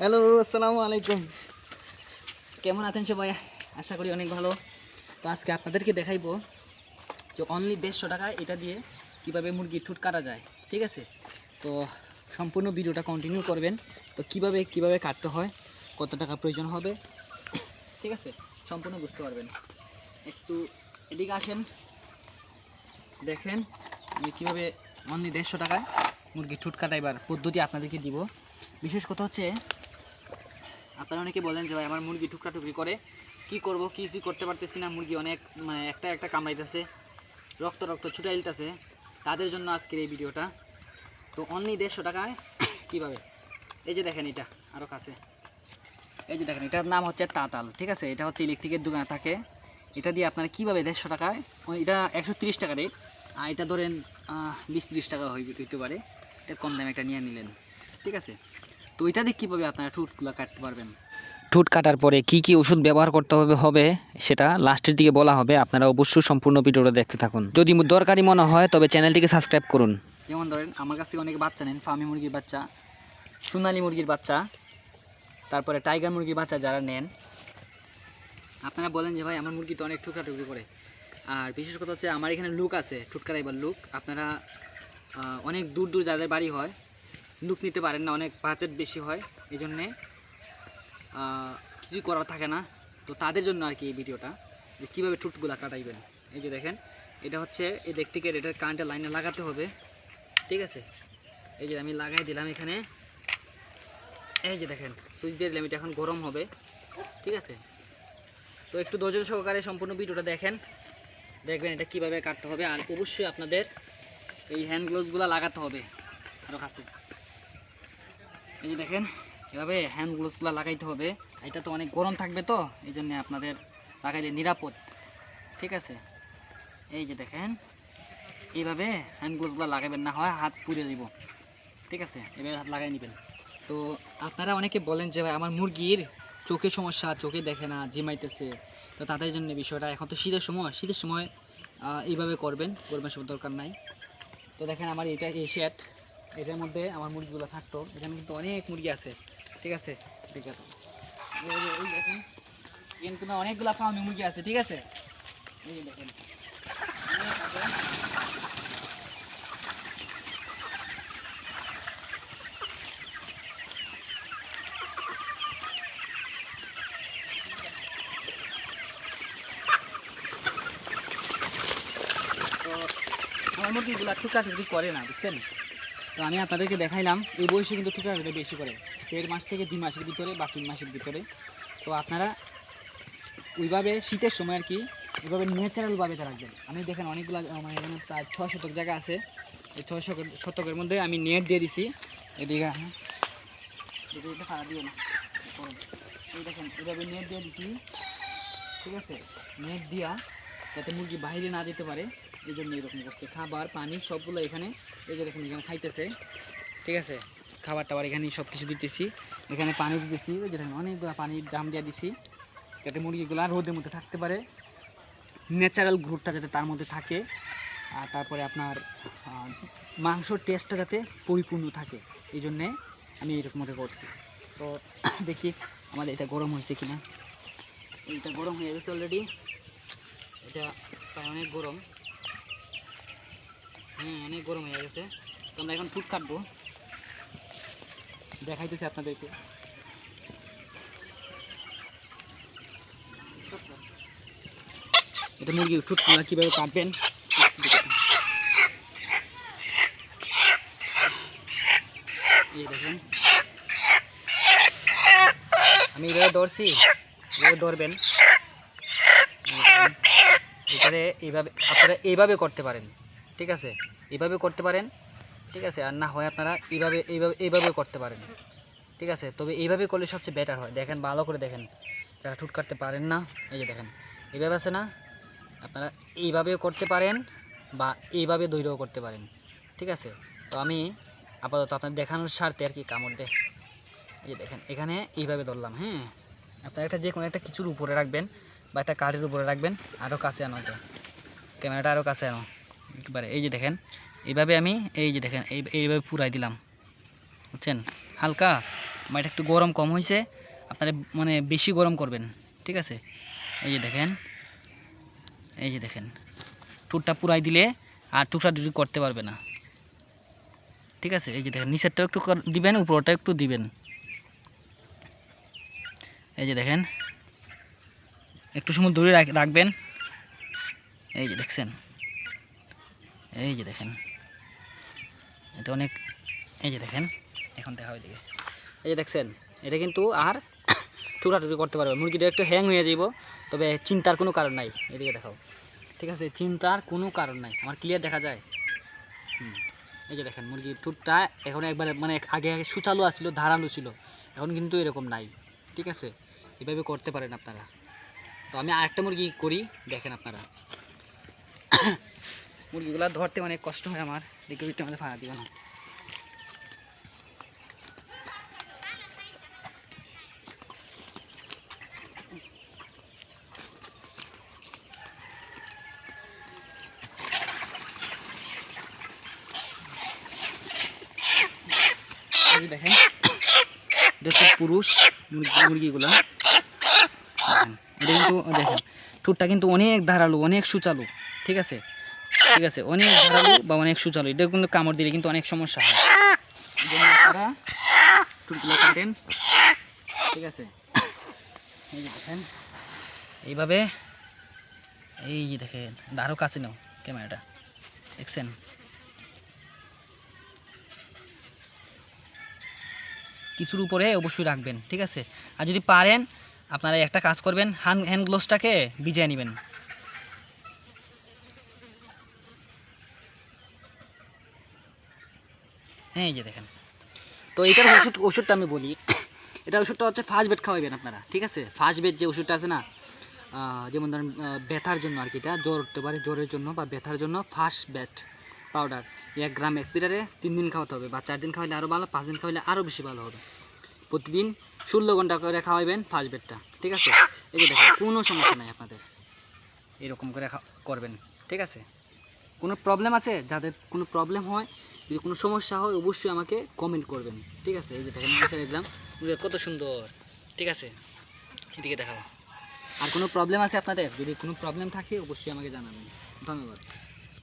Hello, আসসালামু আলাইকুম। কেমন আছেন সবাই? আশা করি অনেক ভালো। তো আজকে আপনাদেরকে দেখাইবো যে অনলি দেড়শো টাকায় এটা দিয়ে কীভাবে মুরগির ঠুট কাটা যায়, ঠিক আছে? তো সম্পূর্ণ ভিডিওটা কন্টিনিউ করবেন। তো কীভাবে কীভাবে কাটতে হয়, কত টাকা প্রয়োজন হবে, ঠিক আছে? সম্পূর্ণ বুঝতে পারবেন। একটু এদিকে আসেন। দেখেন আমি কীভাবে অনলি দেড়শো টাকায় মুরগির ঠুট কাটাইবার পদ্ধতি আপনাদেরকে দিব। বিশেষ কথা হচ্ছে, আপনারা অনেকে বলেন যে ভাই আমার মুরগি টুকরা টুকরি করে, কি করব, কিছুই করতে পারতেছি না, মুরগি অনেক মানে একটা একটা কামড়াইতেছে, রক্ত রক্ত ছুটাইলতেছে তাদের জন্য আজকের এই ভিডিওটা। তো অনলি দেড়শো টাকায়, কীভাবে? এই যে দেখেন এটা আরও কাছে। এই যে দেখেন, এটার নাম হচ্ছে তাঁতাল, ঠিক আছে? এটা হচ্ছে ইলেকট্রিকের দোকানে থাকে। এটা দিয়ে আপনারা কীভাবে দেড়শো টাকায় এটা একশো তিরিশ টাকা রেট আর এটা ধরেন বিশ তিরিশ টাকা হইতে পারে। এটা কম দামে একটা নিয়ে নিলেন। ঠিক আছে? তো ওইটা দিয়ে কীভাবে আপনারা ঠুটগুলো কাটতে পারবেন? ঠুট কাটার পরে কি কি ওষুধ ব্যবহার করতে হবে হবে সেটা লাস্টের দিকে বলা হবে। আপনারা অবশ্যই সম্পূর্ণ ভিডিওটা দেখতে থাকুন। যদি দরকারি মনে হয় তবে চ্যানেলটিকে সাবস্ক্রাইব করুন। যেমন ধরেন আমার কাছ থেকে অনেকে বাচ্চা নেন ফার্মি মুরগির বাচ্চা সোনালি মুরগির বাচ্চা তারপরে টাইগার মুরগির বাচ্চা যারা নেন আপনারা বলেন যে ভাই আমার মুরগি তো অনেক টুকরা টুকরি করে। আর বিশেষ কথা হচ্ছে আমার এখানে লুক আছে ঠুটকারাইবার লুক। আপনারা অনেক দূর দূর যাদের বাড়ি হয় লুক নিতে পারেন না, অনেক বাজেট বেশি হয় এই জন্যে কিছুই করার থাকে না। তো তাদের জন্য আর কি এই ভিডিওটা, যে কীভাবে ঠুটগুলা কাটাইবেন। এই যে দেখেন, এটা হচ্ছে ইলেকট্রিকের এটার কারেন্টের লাইনে লাগাতে হবে। ঠিক আছে? এই যে আমি লাগাই দিলাম এখানে। এই যে দেখেন, সুইচ দিয়ে দিলাম, এটা এখন গরম হবে। ঠিক আছে? তো একটু ধৈর্য সহকারে সম্পূর্ণ ভিডিওটা দেখেন। দেখবেন এটা কীভাবে কাটতে হবে, আর অবশ্যই আপনাদের এই হ্যান্ড গ্লোভসগুলো লাগাতে হবে। আরও কাছে। এই যে দেখেন, এভাবে হ্যান্ড গ্লোভসগুলো লাগাইতে হবে। এটা তো অনেক গরম থাকবে তো, এই জন্যে আপনাদের লাগাইলে নিরাপদ। ঠিক আছে? এই যে দেখেন, এইভাবে হ্যান্ড গ্লোভসগুলো লাগাবেন না হয়, হাত পুড়ে দিব। ঠিক আছে? এভাবে হাত লাগাই নেবেন। তো আপনারা অনেকে বলেন যে, ভাই, আমার মুরগির চোখে সমস্যা, চোখে দেখে না, জিমাইতেছে। তো তাদের জন্য বিষয়টা, এখন তো শীতের সময় শীতের সময় এইভাবে করবেন করবেন সব দরকার নাই। তো দেখেন, আমার এটা এই শেড এটার মধ্যে আমার মুরগিগুলো থাকতো। এখানে কিন্তু অনেক মুরগি আছে, ঠিক আছে? ঠিক আছে। দেখেন কিন্তু অনেকগুলো ফার্মি মুরগি আছে, ঠিক আছে? আমার মুরগিগুলো টুকরাটুকরি করে না, বুঝছেন? তো আমি আপনাদেরকে দেখাইলাম, এই বয়সে কিন্তু টুকরাটুকরি বেশি করে। দেড় মাস থেকে দুই মাসের ভিতরে বা তিন মাসের ভিতরে। তো আপনারা ওইভাবে শীতের সময় আর কি ওইভাবে ন্যাচারালভাবে রাখবেন আমি দেখেন অনেকগুলো মানে এখানে প্রায় ছ শতক জায়গা আছে। এই ছয় শতক, শতকের মধ্যে আমি নেট দিয়ে দিছি। এদিকে হ্যাঁ। এটা ফাড়া দিও না। এই দেখেন এইভাবে নেট দিয়ে দিছি। ঠিক আছে? নেট দিয়া যাতে মুরগি বাইরে না যেতে পারে। এই জন্য এরকম করছে। খাবার, পানি সবগুলো এখানে, এই যে দেখেন এখানে খাইতেছে। ঠিক আছে? খাবার টাবার এখানে সব কিছু দিতেছি। এখানে পানি দিতেছি। ওই যে দেখেন অনেকগুলো পানির জাম দিয়ে দিছি, যাতে মুরগিগুলো রোদের মধ্যে থাকতে পারে। ন্যাচারাল ঘুরটা যাতে তার মধ্যে থাকে। আর তারপরে আপনার মাংসর টেস্টটা যাতে পরিপূর্ণ থাকে। এই জন্যে আমি এরকম করে করছি। তো দেখি আমাদের এটা গরম হয়েছে কিনা। এটা গরম হয়ে গেছে অলরেডি এটা অনেক গরম। হ্যাঁ অনেক গরম হয়ে গেছে। তো আমরা এখন ফুট কাটবো দেখাইতেছি আপনাদেরকে। এটা মুরগির ঠুটগুলো কীভাবে কাটবেন এই দেখেন। আমি এইভাবে ধরছি এইভাবে ধরবেন এবারে এইভাবে, আপনারা এইভাবে করতে পারেন। ঠিক আছে? এইভাবে করতে পারেন, ঠিক আছে? আর না হয় আপনারা এইভাবে এইভাবে, এইভাবেও করতে পারেন, ঠিক আছে? তবে এইভাবে করলে সবচেয়ে বেটার হয়। দেখেন, ভালো করে দেখেন। যারা ঠুট কাটতে পারেন না, এই যে দেখেন। এইভাবে আছে না? আপনারা এইভাবেও করতে পারেন বা এইভাবে দৈর্ঘ্য করতে পারেন, ঠিক আছে? তো আমি আপাতত আপনার দেখানোর স্বার্থে আর কি কামড় দে এই যে দেখেন, এখানে এইভাবে ধরলাম হ্যাঁ? আপনার একটা যে কোনো একটা কিছুর উপরে রাখবেন বা একটা কাঠের উপরে রাখবেন আরও কাছে আনো ক্যামেরাটা আরও কাছে আনো। একটু পারে এই যে দেখেন, এইভাবে আমি, এই যে দেখেন, এই এইভাবে পুরাই দিলাম। বুঝছেন? হালকা এটা একটু গরম কম হয়েছে, আপনারা মানে বেশি গরম করবেন, ঠিক আছে? এই যে দেখেন, এই যে দেখেন, টুকটা পুরাই দিলে আর টুকরা টুকরি করতে পারবে না। ঠিক আছে? এই যে দেখেন, নিচেরটাও একটু দিবেন উপরটা একটু দিবেন। এই যে দেখেন, একটু সময় দূরে রাখ- রাখবেন। এই যে দেখছেন? এই যে দেখেন। এটা অনেক এই যে দেখেন, এখন দেখা হয় দিকে এই যে দেখছেন, এটা কিন্তু আর টুকরাটুকরি করতে পারবে মুরগিটা একটু হ্যাং হয়ে যাইব, তবে চিন্তার কোনো কারণ নাই। এদিকে দেখাও। ঠিক আছে, চিন্তার কোনো কারণ নাই। আমার ক্লিয়ার দেখা যায়? হুম। এই যে দেখেন, মুরগির ঠুটটা এখন একবার মানে আগে আগে সুচালু আসছিল ধারালো ছিল। এখন কিন্তু এরকম নাই। ঠিক আছে? এভাবে করতে পারেন আপনারা। তো আমি আরেকটা মুরগি করি, দেখেন আপনারা। মুরগিগুলা ধরতে অনেক কষ্ট হয় আমার। দেখে একটু আমাদের ফাড়া দিও না। দেখেন পুরুষ মুরগি মুরগিগুলো। দেখেন, এটা কিন্তু, দেখেন, ঠোঁটটা কিন্তু অনেক ধারালো, অনেক সুচালু, ঠিক আছে? ঠিক আছে, অনেক ধারালো বা অনেক সুচালু এটা কিন্তু কামড় দিলে কিন্তু অনেক সমস্যা হয়। ঠিক আছে। এইভাবে, এই যে দেখেন আরও কাছে নাও ক্যামেরাটা, দেখছেন? কিছুর উপরে অবশ্যই রাখবেন, ঠিক আছে? আর যদি পারেন, আপনারা একটা কাজ করবেন, হ্যান্ড হ্যান্ড গ্লোভসটাকে ভিজিয়ে নেবেন। হ্যাঁ এই যে দেখেন। তো এটার ওষুধ, ওষুধটা আমি বলি। এটা ওষুধটা হচ্ছে ফার্স্ট বেড খাওয়াবেন আপনারা, ঠিক আছে? ফার্স্ট বেড যে ওষুধটা আছে না যেমন ধরেন ব্যথার জন্য আর কি এটা, জ্বর উঠতে পারে, জ্বরের জন্য বা ব্যথার জন্য ফার্স্ট বেড পাউডার এক গ্রাম এক লিটারে তিন দিন খাওয়াতে হবে বা চার দিন খাওয়ালে আরও ভালো, পাঁচ দিন খাওয়ালে আরও বেশি ভালো হবে। প্রতিদিন ষোলো ঘণ্টা করে খাওয়াবেন ফার্স্ট বেডটা ঠিক আছে? এই যে দেখেন, কোনো সমস্যা নাই আপনাদের। এরকম করে করবেন, ঠিক আছে? কোনো প্রবলেম আছে? যাদের কোনো প্রবলেম হয়, যদি কোনো সমস্যা হয়, অবশ্যই আমাকে কমেন্ট করবেন। ঠিক আছে? এই যে দেখেন ছেড়ে দিলাম। কত সুন্দর। ঠিক আছে? এদিকে দেখাও। আর কোনো প্রবলেম আছে আপনাদের? যদি কোনো প্রবলেম থাকে, অবশ্যই আমাকে জানাবেন। ধন্যবাদ।